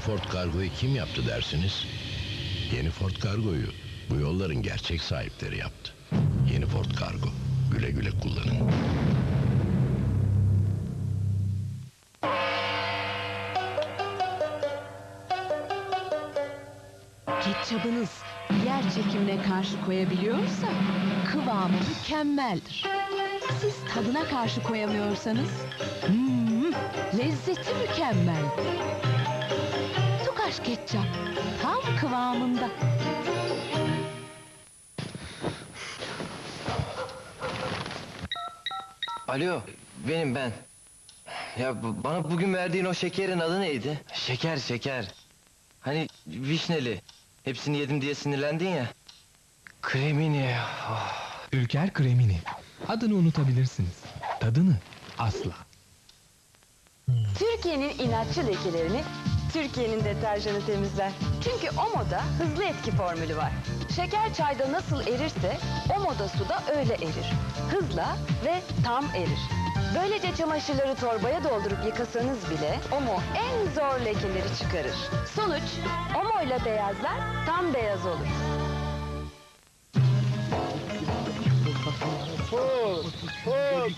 Ford Kargo'yu kim yaptı dersiniz? Yeni Ford Kargo'yu bu yolların gerçek sahipleri yaptı. Yeni Ford Kargo. Güle güle kullanın. Ketçabınız yer çekimine karşı koyabiliyorsa kıvamı mükemmeldir. Siz tadına karşı koyamıyorsanız hmm, lezzeti mükemmel. Tukaş ketçap tam kıvamında. Alo, benim ben. Ya bu- bana bugün verdiğin o şekerin adı neydi? Şeker, şeker. Hani vişneli. Hepsini yedim diye sinirlendin ya. Kremini. oh. Ülker kremini. Adını unutabilirsiniz. Tadını asla. Türkiye'nin inatçı lekelerini Türkiye'nin deterjanı temizler. Çünkü Omo'da hızlı etki formülü var. Şeker çayda nasıl erirse Omo'da suda öyle erir. Hızla ve tam erir. Böylece çamaşırları torbaya doldurup yıkasanız bile Omo en zor lekeleri çıkarır. Sonuç Omo ile beyazlar tam beyaz olur.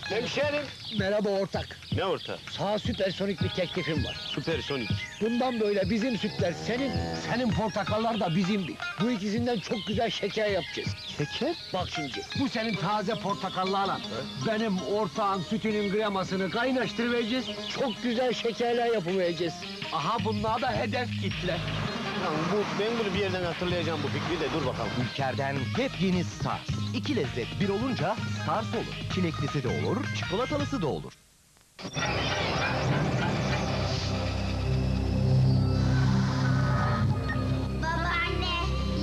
Hemşerim. Merhaba ortak. Ne orta? Sağ süpersonik bir teklifim var. Süpersonik. Bundan böyle bizim sütler senin, senin portakallar da bizimdir. Bu ikisinden çok güzel şeker yapacağız. Şeker? Bak şimdi, bu senin taze portakallarla. Benim ortağın sütünün kremasını kaynaştıracağız. Çok güzel şekerler yapıvereceğiz. Aha bunlar da hedef kitle. Lan bu, ben bunu bir yerden hatırlayacağım bu fikri de dur bakalım. Ülker'den hep yeni Stars. İki lezzet bir olunca Stars olur. Çileklisi de olur, çikolatalısı da olur. Babaanne,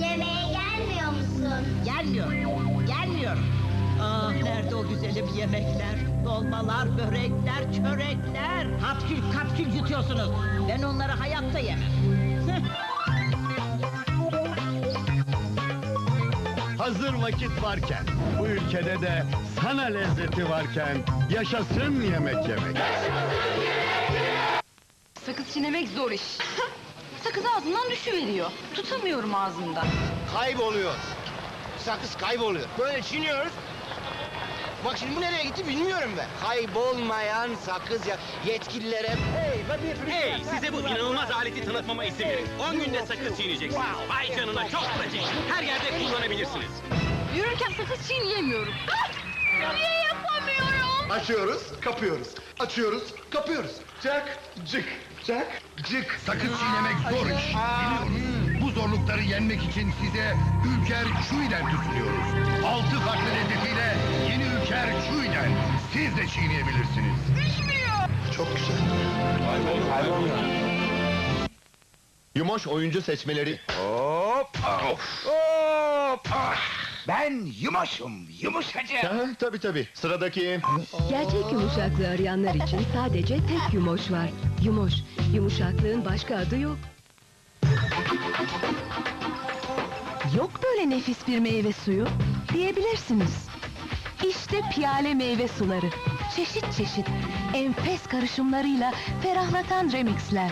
yemeğe gelmiyor musun? Gelmiyorum, gelmiyorum. Ah nerede o güzelim yemekler, dolmalar, börekler, çörekler. Kapkül kapkül yutuyorsunuz. Ben onları hayatta yemem. Hazır vakit varken, bu ülkede de sana lezzeti varken yaşasın yemek yemek. Sakız çiğnemek zor iş. Sakız ağzından düşüveriyor. Tutamıyorum ağzımda. kayboluyor. Sakız kayboluyor. Böyle çiğniyoruz. Bak şimdi bu nereye gitti bilmiyorum ben. Kaybolmayan sakız ya yetkililere... Hey, ben bir Hey size bu inanılmaz aleti tanıtmama izin verin. 10 günde sakız çiğneyeceksiniz. Vay canına çok pratik. Her yerde kullanabilirsiniz. Yürürken sakız çiğneyemiyorum. Niye yapamıyorum? Açıyoruz, kapıyoruz. Açıyoruz, kapıyoruz. Cak, cık, cak, cık. Sakız çiğnemek zor iş. Biliyoruz. Bu zorlukları yenmek için size Ülker Çuğ'den tutunuyoruz. Altı farklı lezzetiyle yeni Ülker Çuğ'den siz de çiğneyebilirsiniz. Çok güzel. Yumoş oyuncu seçmeleri. Ben yumaşım, yumuşacı. Ha, tabii tabii. Sıradaki... Gerçek yumuşaklığı arayanlar için sadece tek yumoş var. Yumoş, yumuşaklığın başka adı yok. Yok böyle nefis bir meyve suyu diyebilirsiniz. İşte piyale meyve suları. Çeşit çeşit, enfes karışımlarıyla ferahlatan remixler.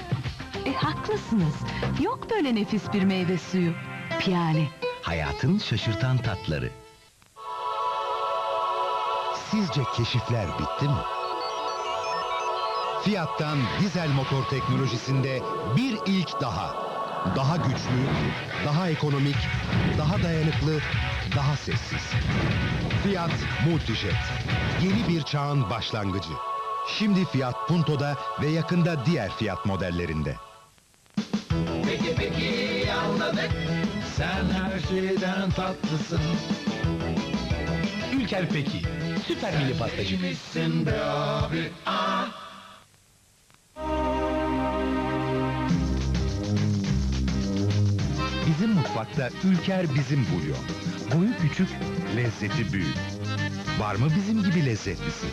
E haklısınız. Yok böyle nefis bir meyve suyu. Piyale. Hayatın şaşırtan tatları. Sizce keşifler bitti mi? Fiat'tan dizel motor teknolojisinde bir ilk daha. Daha güçlü, daha ekonomik, daha dayanıklı, daha sessiz. Fiat Multijet. Yeni bir çağın başlangıcı. Şimdi Fiat Punto'da ve yakında diğer Fiat modellerinde. Peki peki anladık. Sen her şeyden tatlısın. Ülker peki. Süper mini pastacı. be abi. Bizim mutfakta Ülker bizim bulyon. Boyu küçük, lezzeti büyük. Var mı bizim gibi lezzetlisi?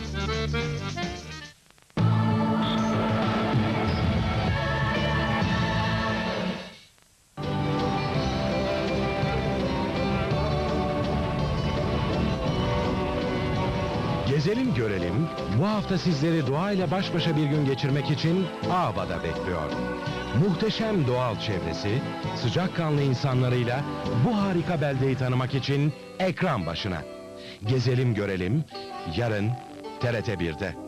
Gezelim görelim, bu hafta sizleri doğayla baş başa bir gün geçirmek için Ağba'da bekliyor. Muhteşem doğal çevresi, sıcakkanlı insanlarıyla bu harika beldeyi tanımak için ekran başına. Gezelim görelim, yarın TRT 1'de.